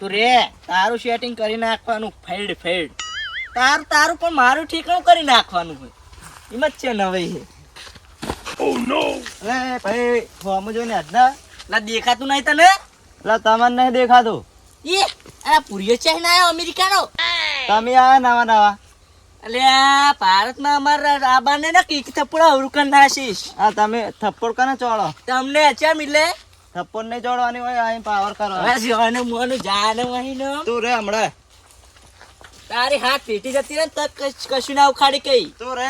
તું રે તારું સેટિંગ કરી નાખવાનું ફેડ ફેડ. તારું તારું પણ મારું ઠીકણું કરી નાખવાનું હોય. એમ જ છે નવી હે અરે ભાઈ ફોર્મ જોઈને આજના લા દેખાતું નહીં તને? એટલે તમને નહીં દેખાતું. એ આ પુરિયો ચાઇન આવ્યો અમેરિકાનો? તમે આ નવા નવા? અલ્યા ભારતમાં અમારા આબાને ને કીક થપ્પડ અવરું કરનાશીશ હા તમને અચામ અહીં પાવર કરો. બસ યોને તારી હાથ પીટી જતી ને તક કશું ના ઉખાડી કઈ. તું રે.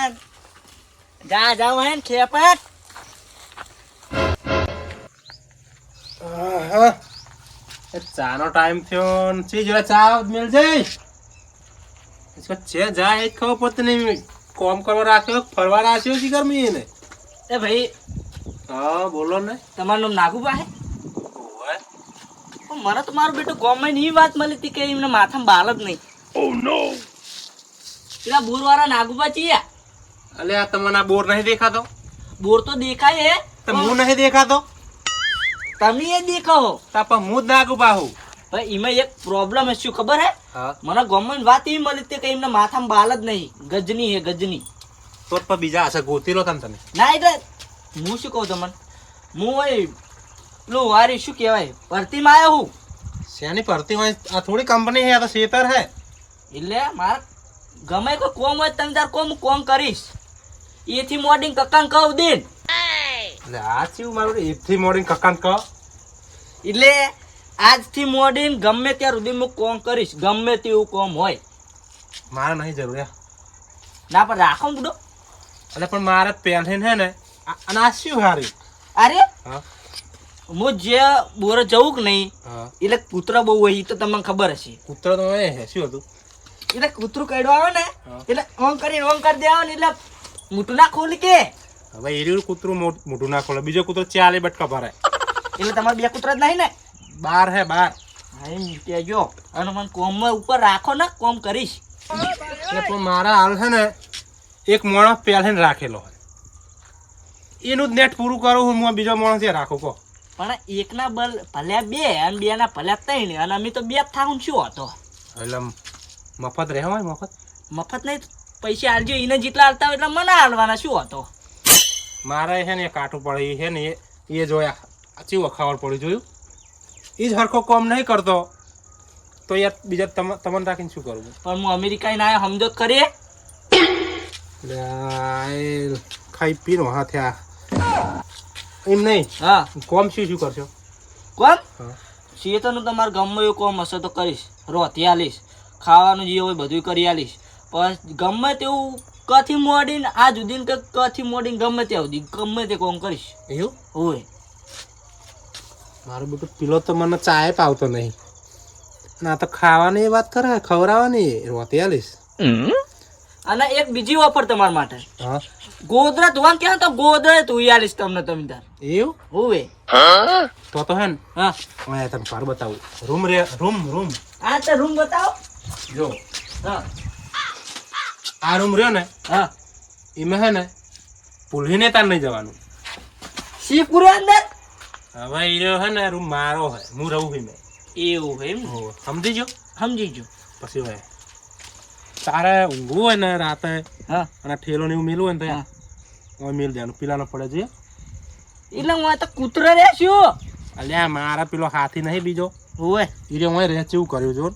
જા જા વહેન ખેપટ ચાનો ટાઈમ થયો ચી જોડે ચા મિલશે છે જાય એ ખબર પડતી નહીં કોમ કરવા રાખ્યો ફરવા રાખ્યો છે ગરમી એને એ ભાઈ હા બોલો ને તમારું નામ નાગુબા હે મને તો મારું બેટું ગોમાં ની વાત મળી હતી કે એમને માથામાં બાલ જ નહીં પેલા બોર વાળા નાગુબા ચિયા અલે આ તમને આ બોર નહીં દેખાતો બોર તો દેખાય હે તો હું નહીં દેખાતો તમે એ દેખાવો તા પણ હું જ નાગુ બાહુ ભાઈ એમાં એક પ્રોબ્લેમ શું ખબર હે? મને ગોમાં વાત એવી મળી હતી કે એમને માથામાં બાલ જ નહીં. ગજની હે ગજની. તો પણ બીજા હશે ગોતી લો તમે તમે ના એટલે હું શું કહું તમને? હું હોય પેલું વારી શું કહેવાય? ભરતીમાં આવ્યો હું. શેની ભરતી હોય? આ થોડી કંપની છે આ તો શેતર હે. એટલે મારે ગમે કોઈ કોમ હોય તમે તાર કોમ કોમ કરીશ. એથી મોડિંગ કકાન કહું દેન. એટલે આ શું મારું એથી મોડિંગ કકાન કહો. એટલે આજથી મોડીને ગમે ત્યાં સુધી હું કોમ કરીશ ગમે તેવું કોમ હોય. મારે નહીં જરૂર ના પણ રાખો બુડો. એટલે પણ મારે પેન્શન છે ને અને આ શું હારી? અરે હું. જે બોરે જવું કે નહીં એટલે કૂતરો બહુ હોય એ તો તમને ખબર હશે. કૂતરો તો એ શું હતું? એટલે કૂતરું કડવા આવે ને એટલે ઓમ કરીને ઓમ કરી દેવા ને એટલે મોટું ના ખોલી કે. હવે એ કૂતરું મોટું ના ખોલે બીજો કૂતરો ચાલે બટકા ભરાય એટલે તમારે બે કૂતરા જ નહીં ને. બાર હે બાર. હા એમ કહેજો. અને મને કોમમાં ઉપર રાખો ને કોમ કરીશ. એટલે પણ મારા હાલ છે ને એક માણસ પહેલાં રાખેલો હોય એનું જ નેટ પૂરું કરું હું હું બીજો માણસ એ રાખું કહો. પણ એકના બલ ભલ્યા બે અને બે ના ભલે ત્રણ અને અમે તો બે જ થાવું શું હતો? એટલે મફત રહેવાય મફત? મફત નહીં પૈસા આલજો એને જેટલા હાલતા હોય એટલે મને હાલવાના શું હતો? મારે છે ને એ કાટું પડે છે ને એ એ જોયા. ચીવો ખબર પડી જોયું? એ જ હરખો કોમ નહીં કરતો. તો યાર બીજા તમ તમને રાખીને શું કરવું પણ હું અમેરિકા ના સમજો કરીએ ખાઈ પીનો હા થયા એમ નહીં? હા. કોમ શું શું કરશો? કોમ? સીએ તો તમારે ગમે એવું કોમ હશે તો કરીશ. રોતી આલીશ ખાવાનું જે હોય બધું કરી આલીશ. પણ ગમે તેવું કથી મોડીને આ સુધી કે કથી મોડીને ગમે ત્યાં સુધી ગમે તે કોમ કરીશ. એવું? હોય. મારું બેટું પીલો તો મને ચાય પાવતો નહીં. ના તો ખાવાની એ વાત કરે ખવડાવવાની રોતી આલીશ. અને એક બીજી ઓફર તમારા માટે. હા? ગોદરા ધોવાનું ક્યાં તો ગોદરા તું આલીશ તમને તમે તાર. એવું? હોવે. તો તો હે ને. હા. અહીંયા તને ઘર બતાવું. રૂમ રે રૂમ રૂમ. આ તો રૂમ બતાવો. જો. હા. આ રૂમ રહ્યો ને હા. એમાં હે ને પુલહીને તાર નહીં જવાનું. શીપુરે અંદર? હવે એ રહ્યો હે ને રૂમ મારો હે હું રહું છું મેં. એવું હોય એમ? ને? સમજી ગયો સમજી ગયો પછી હવે તારે ઊંઘવું હોય ને રાતે હા. અને ઠેલો ને એવું મેલું હોય ને હા. તો ઓય મેલ દેવાનું પીલાનો પડે છે. એટલે હું તો કૂતરો રે છું અલ્યા મારા પેલો હાથી નહીં બીજો. હોવે એ રે હું રહે ચેવું કર્યું જો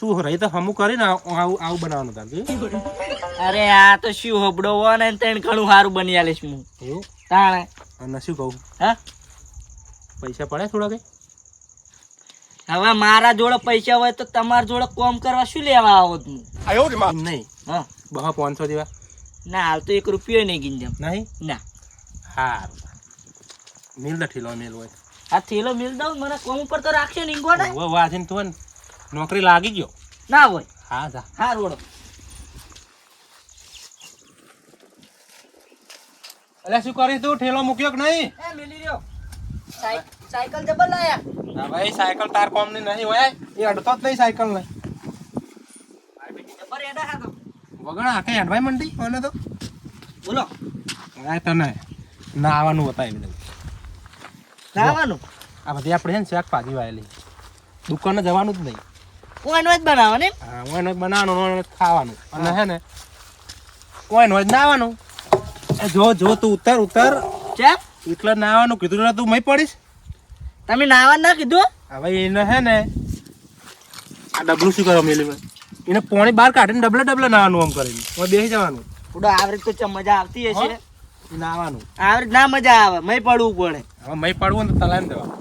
તું રહી તો હમું કરીને આવું આવું બનાવવાનું તાર અરે આ તો શું હબડો ને તને ઘણું સારું બની આલીશ હું. એવું? તાણે. અને શું કહું. હા? પૈસા પડે થોડા કઈ? હવે મારા જોડે પૈસા હોય તો તમારા જોડે કોમ કરવા શું લેવા આવો તું નહીં. હા. બહા પાંચસો જેવા. ના હાલ તો એક રૂપિયો નહીં ગીંજમ નહીં? ના. હારું. મિલ દે ઠેલો મિલ હોય. આ થેલો મિલ દઉં મને કોમ ઉપર તો રાખશે ને ઈંગો ને વાંચીને તું નોકરી લાગી ગયો? ના હોય. હા જા. હા રોડો. અલ્યા શું કરીશ તું? ઠેલો મૂક્યો કે નહીં? એ મિલી રહ્યો. સાયકલ જબર લાયા. ના ભાઈ સાયકલ તાર કોમની નહીં હોય. એ અડતો જ નહીં સાયકલ ને જબર એડા હા તો. વગણ આખે હેડવાય મંડી? ઓને તો? બોલો. આ તને. ના આવવાનું બતાવી દઉં. આવવાનું આ બધી આપણે છે ને શાક ભાજી વાયેલી. દુકાને જવાનું જ નહીં. કોઈનો જ બનાવવાનું હા ઓયનો જ બનાવવાનું ખાવાનું. અને હે. ને કોઈનો જ નાવાનું. એ જો જો તું ઉતાર ઉતાર. ચેપ. એટલે નાવાનું કીધું ને તું મય પડીશ? તમે નાવા ના કીધું? હવે એને હે ને આ ડબલું શું કરો મેલી એને પોણી બહાર કાઢીને ડબલે ડબલે નાવાનું આમ કરીને. હવે બેસી જવાનું. થોડો આવરી તો મજા આવતી હશે. નાવાનું. આવરી ના મજા આવે મય પડવું પડે. હવે મય પડવું ને તો તલાઈને દેવાનું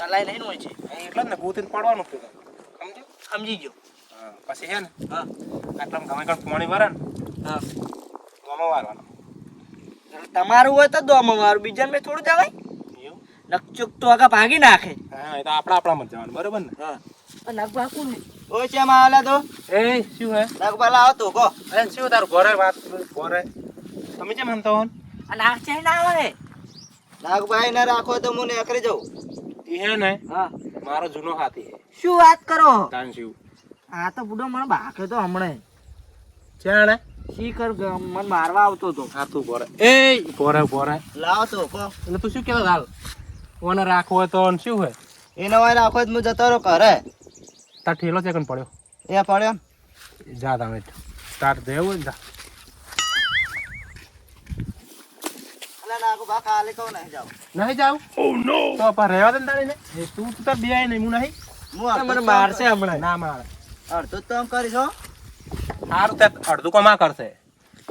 તલાઈ લઈને હોય છે. એટલે ને ગોતીને પડવાનું જ સમજ્યો? સમજી ગયો. પછી હે ને હા. આટલા ગમે કણ પોણી ભરે ને હા. તો વારવાનું. તમારું હોય તો દો મારું બીજા મેં થોડું જવાય એવું? નકચુક તો આગળ ભાગી નાખે. હા એ તો આપણા આપણા મત જવાનું બરોબર ને? હા. નક ભાગું ને. ઓય ચેમ આવેલા તો? એ શું હે? નાગભા લાવો તો કો અરે શું તારું ઘરે વાત ઘરે? તમે જે હમતો હોન અને આ ચાઈ ના આવે. નાગભાઈ ના રાખો તો મને એકરી જઉં. ઈ હે ને? હા. મારો જૂનો હાથી હે. શું વાત કરો? તાન શિવ આ તો બુડો મને ભાખે તો હમણાં. ચાણે શી કર મને મારવા આવતો હતો આ તું એ ઘરે ઘરે લાવો તો કો. એટલે તું શું કેતો હાલ? ઓને રાખવો તો શું હોય? એનો વાય રાખો તો હું જતો રહો ઘરે. તાર ઠેલો છે કણ પડ્યો? એ પડ્યો. જા તમે તાર દેવું ને જા. નહીં જાવ તો પણ રહેવા દે ને તારે ને તું તો તાર બે નહીં હું નહીં? હું મને મારશે હમણાં. ના મારે. અડધું તો કામ કરીશ સારું તે અડધું કમા કરશે.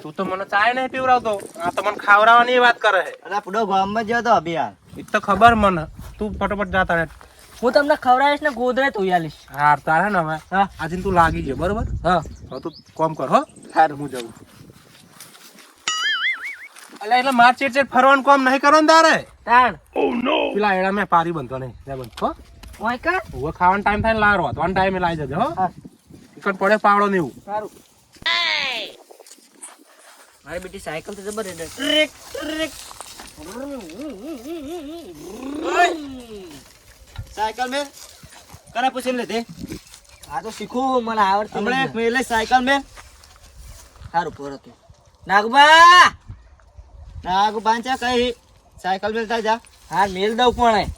તું તો મને ચાય નહીં પીવડાવતો. આ તો મને ખાવડાવવાની વાત કરે છે. અરે પૂડો ગામમાં જ ગયો અભિયાન. એ તો ખબર મને. તું ફટોફટ જાતા ને હું તમને ખવડાવીશ ને ગોદરે તું આલીશ. હા તારે ને હવે. હા. આજે તું લાગી ગયો બરોબર? હા. હવે તું કોમ કર હો. સારું હું જાઉં. એટલે એટલે માર ચેટ ચેટ ફરવાનું કોમ નહીં કરવાનું તારે? તાણ. પેલા એડા મેં પારી બનતો નહીં. લે બંધ હો. ઓય કા હું ખાવાનો ટાઈમ થાય ને લારો. તો ટાઈમે લાવી જજો હો. ઈકણ પડે પાવડો ને એવું. સારું. મારી બેટી સાયકલ તો જબર ટ્રેક ટ્રેક. સાયકલ મે કરા પૂછી લે તે આ તો શીખું મને આવડતું હમણાં એક. મેલે સાયકલ મે. સારું પર હતું. નાગબા નાગ પાંચા કઈ. સાયકલ મેલતા જા હા મેલ દઉં પણ.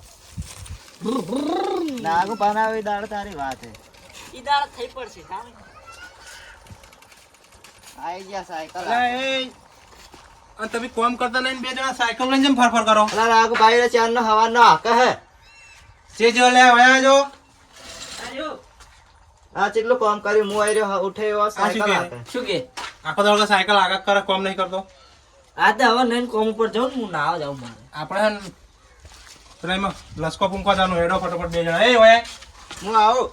નાગુ બનાવી દાડ તારી વાત હે. ઈ દાળ થઈ પડશે આઈ ગયા સાયકલ એ અને તમે કોમ કરતા નહીં બે જણા સાયકલ લઈને જેમ ફરફર કરો? અલા નાગુ ભાઈ રે ચાર નો હવા નો હાકે હે? જે જો લે વયા જો. આ ચેટલો કોમ કરી હું આઈ રહ્યો ઉઠે એવો સાયકલ? હાકે શું કે? આખો દાડો સાયકલ આગળ કરે કોમ નહીં કરતો? આ તો હવે નહીં કોમ ઉપર જાઉં હું ના જાઉં મારે. આપણે હે એમાં લસકો પૂંકવા જવાનું હેડો ફટોફટ બે જણા. એ વયા હું આવું.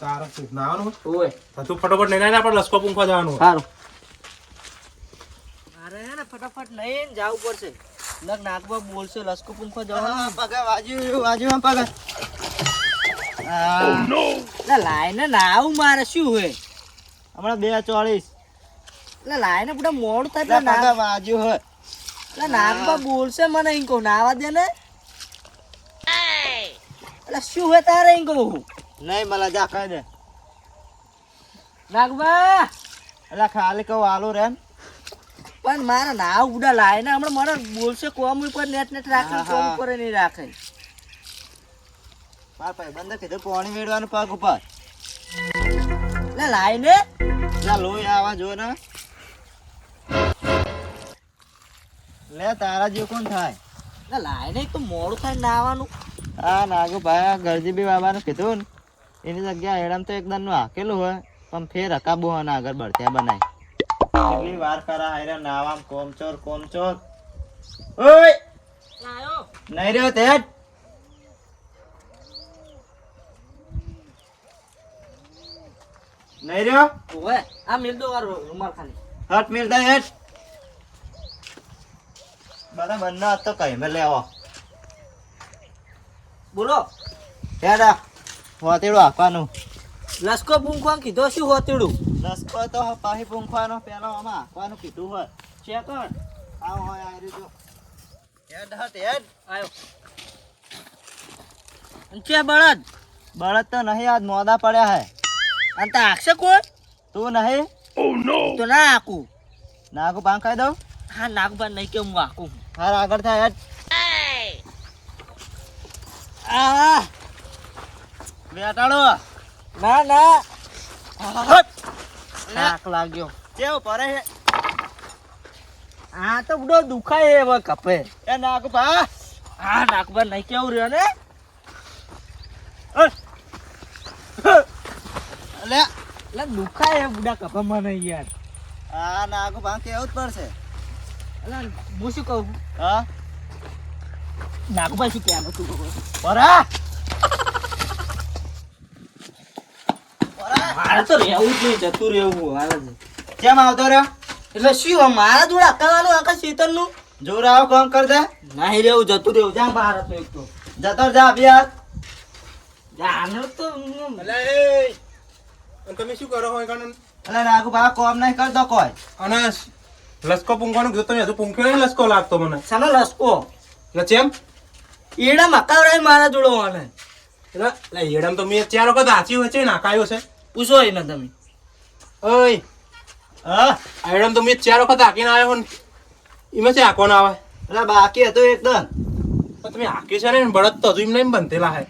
તારે નાવાનું. ઓય. તું ફટોફટ નહીં આપણે લસકો પૂંકવા જવાનું. સારું. મારે હે ને ફટાફટ નહીં જવું પડશે. લગ નાગબા બોલશે લસકો પૂંખો જવાનું. હા, પગે વાજ્યું વાજ્યું પગે. હા, લાઈને ના આવું મારે શું હોય હમણાં બે ચોળીસ. એટલે લાઈને બધા મોડું થાય નાગ- વાજ્યું હોય એટલે નાગબા બોલશે મને કહું નાવા દે ને. એટલે શું હોય તારે કહું નહીં મળે જા કહી દે. નાગબા! એટલે ખાલી કહું હાલો રે પણ મારે નાવ ઉડા લાઈને હમણાં મને બોલશે કોમ ઉપર નેટ નેટ રાખે કોમ ઉપર નહીં રાખે. મારા ભાઈ બંધ કીધું પાણી વેડવાનું પગ ઉપર. લાય ને. લોહી આવા જો ને. લે તારા જેવું કોણ થાય? એટલે લાઈને એક તો મોડું થાય નાવાનું. હા નાગુ ભાઈ ગરજી બી બાબાનું કીધું ને. એની જગ્યા એડમ તો એકદમનું હાકેલું હોય પણ ફેર હકાબુ હોય ને આગળ બળત્યા બનાય. કેટલી વાર કરા હારે નાવામ કોમચોર કોમચોર. ઓય! લાયો નહીં રહ્યો તે. નહીં રહ્યો? ઓય આ મિલ દો આ રૂમાલ ખાલી. હટ મિલતા હેટ. બધા બંને તો કઈ મેં લેવો. બોલો. હેડ. હોતેડું આપવાનું. લસકો પૂંખવા કીધો શું હોતેડું? લસકો તો પાહી પૂંખવાનો પેલો આમાં આપવાનું કીધું હોય. ચેક કર આવ હોય આ રીતે હેડ હટ હેડ આયો. અને બળદ. બળદ તો નહીં આજ મોદા પડ્યા હે. અને તા આખશે કોણ? તું નહીં? તો ના આકું નાગુ પાંખ ખાઈ દઉં? હા નાગબા નહીં કે હું આકું હાર આગળ થાય હેડ. આ. બેટાડો ના ના. થાક લાગ્યો. કેવો પરે આ તો બધો દુખાય હવે કપે. એ ભા આ નાકબર નહીં કેવું રહ્યો ને? અલે એટલે દુખાય બુડા કપા મને યાર. આ નાગુ ભા કેવું જ પડશે? હું શું કહું? હા? નાગભાઈ શું કહેવાનું તું? પરા મારે તો રહેવું જ નહીં જતું રહેવું હાલ કેમ આવતો રહ્યો? એટલે શું મારા જોડે અકાવાનું આખા શીતળનું જોર આવો કોમ કર દે નહીં રહેવું જતું રહેવું. જા બહાર હતો એક તો. જતો જા અભિયાર જાનો તો અલે તમે શું કરો હોય કારણ એટલે નાગુ બા કોમ નહીં કરતો કોઈ. અને લસકો પૂંખવાનું કીધું તમે હજુ પૂંખ્યો નહીં લસકો લાગતો મને. શાનો લસકો? એટલે ચેમ? એડા મકાવરાય મારા જોડો વાને એટલે એડમ તો મેં ચાર વખત હાચી છે નાખાયો છે. પૂછો એને તમે. ઓય. હા? આયડમ તો મેં ચાર વખત હાકીને આવ્યો ને. એમાં છે હાંકવાનો આવે? એટલે બાકી હતું એકદમ. તમે હાકી છે ને બળદ તો હજુ એમ નહીં બનતેલા હે.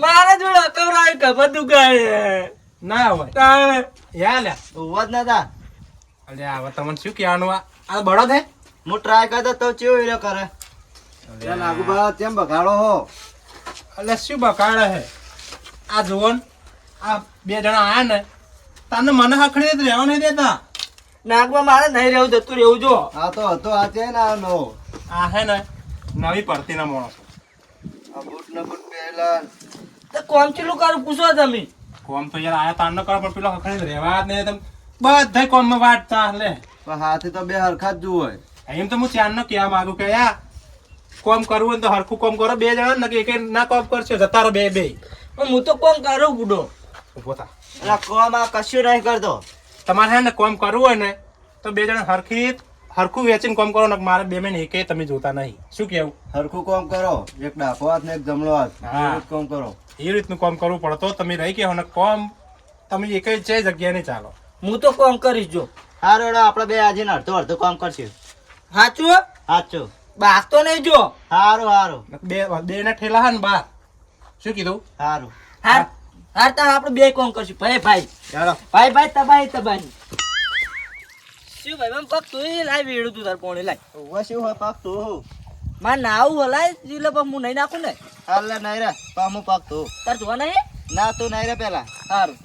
મારા જોડે અકાવરાય ખબર દુખાય ના હોય. તાણે યા લે ઊભો જ તા અલ્યા હવે તમને શું કહેવાનું આ? આ બળદ હે? હું ટ્રાય કરતા તો ચેવો એરો કરે? એટલે નાગુ ભા કેમ બગાડો હો? એટલે શું બગાડે હે? આ જુઓ આ બે જણા આયા ને તને મને હખડી જ રહેવા નહીં દેતા. નાગમાં મારે નહીં રહેવું જતું રહેવું જો. આ તો હતો આ છે ને આ નો આ હે ને નવી પડતીના માણસો. આ બૂટ ને બૂટ પહેલા. તો કોમ ચેલું કરું પૂછો તમે. કોમ તો યાર આયા તાન ન કરો પણ પેલો હખડી જ રહેવા જ નહીં તમે બધા કોમમાં વાટતા લે. પણ હાથી તો બે હરખા જ જુઓ એમ તો હું ચાર નો કહેવા માંગુ કે યા કોમ કરવું હોય ને તો હરખું કોમ કરો બે જણા ને કે એક ના કોમ કરશો જતા રહો બે બે. હું તો કોમ કરું બુડો. ઊભો થા. એટલે કોમ આ કશું નહીં કરતો. તમારે હે ને કોમ કરવું હોય ને તો બે જણા હરખી હરખું વેચીને કોમ કરો ને મારે બે મહિને એકે તમે જોતા નહીં. શું કેવું? હરખું કોમ કરો. એક ડાકો હાથ ને એક જમણો હાથ. હા. કોમ કરો. એ રીતનું કોમ કરવું પડતો તમે રહી ગયા હો ને કોમ તમે એક જ છે જગ્યાએ નહીં ચાલો. હું તો કોમ કરીશ જો. હારો એડો આપણે બે આજે અડધો અડધો કામ કરશું. સાચું સાચું. બાગ તો નહીં જો હારું હારું. બે બે ના ઠેલા હે ને બાર. શું કીધું? હારું. હાર હાર તાર આપણે બે કોમ કરશું? ભાઈ ભાઈ. ચાલો. ભાઈ ભાઈ તબાહી તબાહી. શું ભાઈ મેં પગ તું લાઈ વેડું તું તાર પોણે લાઈ. ઊભો શું હોય પાક તું માર નાવું હલાય જીલે પણ હું નહીં નાખું ને. હાલ નહીં રે પામું પાક તું તાર જોવા નહીં? ના તું નહીં રે પેલા. સારું